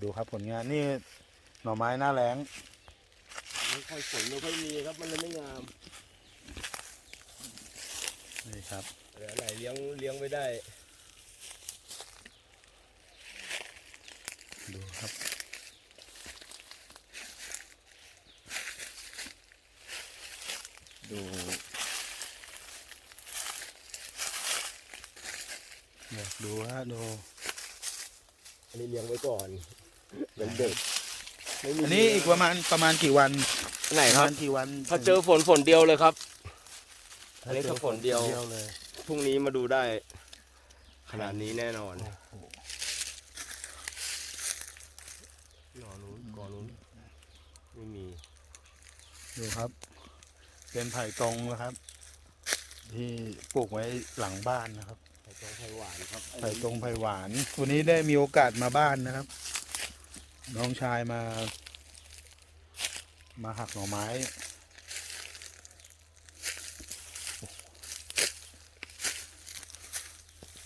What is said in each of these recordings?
ดูครับผลงานนี่หน่อไม้หน้าแรงไม่ค่อยฝนไม่ค่อยมีครับมันเลยไม่งามนี่ครับเหลือไหนเลี้ยงเลี้ยงไม่ได้ ดูครับ ดูเนี่ยดูฮะดูอั นนี้เลี้ยงไว้ก่อนเป็นเด็กไม่มีอันนี้อีกประมาณประมาณกี่วันไหนประครับมาณกี่วันถ้าเจอฝนฝนเดียวเลยครับ อันนี้ถ้าฝนเดียว เลยพรุ่งนี้มาดูได้ ขนาดนี้แน่นอนโอ้โหหนอนู้นกอนู้นไม่มี ดูครับ เป็นไผ่ตรงนะครับ ที่ปลูกไว้หลังบ้านนะครับไผ่ ตรงไผ่หวานครับไผ่ตรงไผ่หวานวันนี้ได้มีโอกาสมาบ้านนะครับ น้องชายมา มาหักหน่อไม้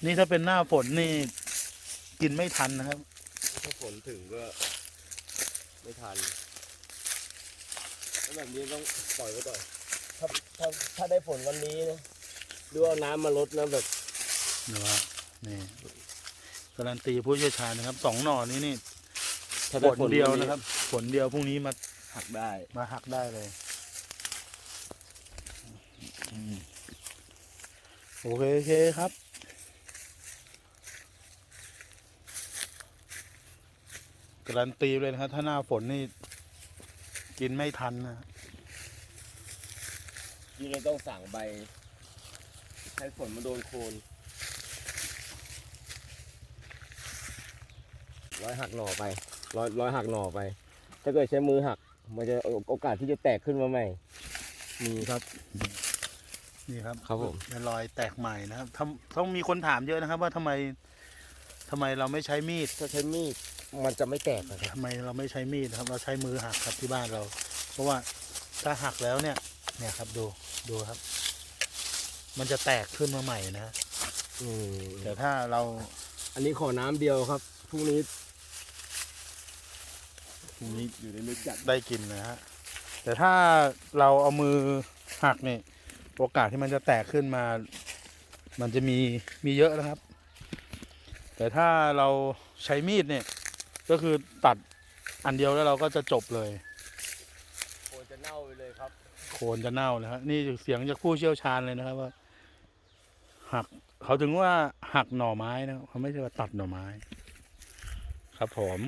นี่ถ้าเป็นหน้าฝนนี่กินไม่ทันนะครับ ถ้าฝนถึงก็ไม่ทันแล้วแบบนี้ต้องปล่อยไว้ก่อนถ้าถ้าถ้าได้ฝนวันนี้นะดูเอาน้ำมาลดนะแบบ นะครับนี่การันตีผู้เชี่ยวชาญนะครับสองหน่อนี้นี่ถ้าผได้ลเดียวนะครับ ผลเดียวพรุ่งนี้มาหักได้มาหักได้เลยอืมโอเคโอเคครับ การันตีเลยนะครับ ถ้าหน้าฝนนี่ กินไม่ทันนะนี่เราต้องสั่งใบ ให้ฝนมาโดนโคน ร้อยหักหน่อไปร้อยร้อยหักหน่อไป ถ้าเกิดใช้มือหัก มันจะโอกาสที่จะแตกขึ้นมาใหม่มีครับ นี่ครับครับผม เป็นรอยแตกใหม่นะครับทำต้องมีคนถามเยอะนะครับ ว่าทำไมทำไมเราไม่ใช้มีดถ้าใช้มีดมันจะไม่แตกนะครับทำไมเราไม่ใช้มีดครับ เราใช้มือหักครับที่บ้านเรา เพราะว่าถ้าหักแล้วเนี่ย เนี่ยครับดูดูครับ มันจะแตกขึ้นมาใหม่นะอืมแต่ถ้าเราอันนี้ขอน้ำเดียวครับพรุ่งนี้ พรุ่งนี้อยู่ในลึกจัดได้กินนะฮะแต่ถ้าเราเอามือหักเนี่ยโอกาสที่มันจะแตกขึ้นมา มันจะมีมีเยอะนะครับ แต่ถ้าเราใช้มีดเนี่ย ก็คือตัดอันเดียวแล้วเราก็จะจบเลย โคนจะเน่าไปเลยครับโคนจะเน่านะฮะนี่เสียงจากผู้เชี่ยวชาญเลยนะครับว่าหักเขาถึงว่าหักหน่อไม้นะครับเขาไม่ใช่ว่าตัดหน่อไม้ ครับผม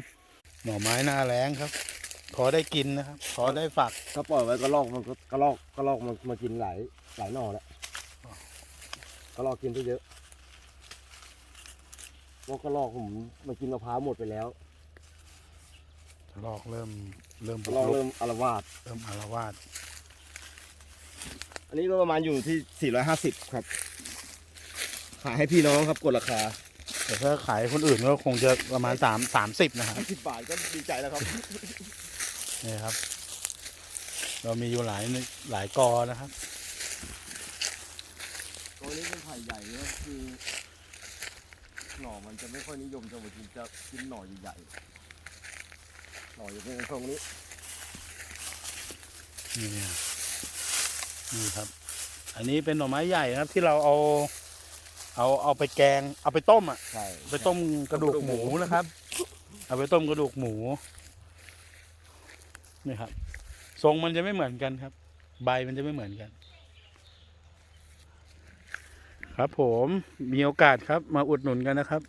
หน่อไม้หน้าแรงครับ ขอได้กินนะครับ ขอได้ฝัก ถ้าปล่อยไว้ก็ลอกมันก็กระลอกกระลอกมันมากินหลายหลายหน่อแล้วอ๋อกระลอกกินไปเยอะเพราะกระลอกผมมากินมะพร้าวหมดไปแล้วลอกเริ่มเริ่มกบุระกลอกรุเริ่กมอารวาสเริ่มอารวาสอันนี้ก็ประมาณอยู่ที่ 450 ครับ ขายให้พี่น้องครับกดราคา แต่ถ้าขายคนอื่นก็คงจะประมาณสามสามสิบนะครับ50บาทก็ดีใจแล้วครับ นี่ครับ เรามีอยู่หลายหลายกอนะครับตัวนี้เป็นไผ่ใหญ่นะคือหน่อมันจะไม่ค่อยนิยมจะมากินจะกินหน่อใหญ่ๆหน่อจะเป็นทรงนี้นี่นี่ครับ อันนี้เป็นหน่อไม้ใหญ่นะครับที่เราเอา เอาเอาไปแกง เอาไปต้มอะ ใช่ไปต้มกระดูกหมูนะครับ เอาไปต้มกระดูกหมูนี่ครับ ทรงมันจะไม่เหมือนกันครับ ใบมันจะไม่เหมือนกัน ครับผมมีโอกาสครับมาอุดหนุนกันนะครับ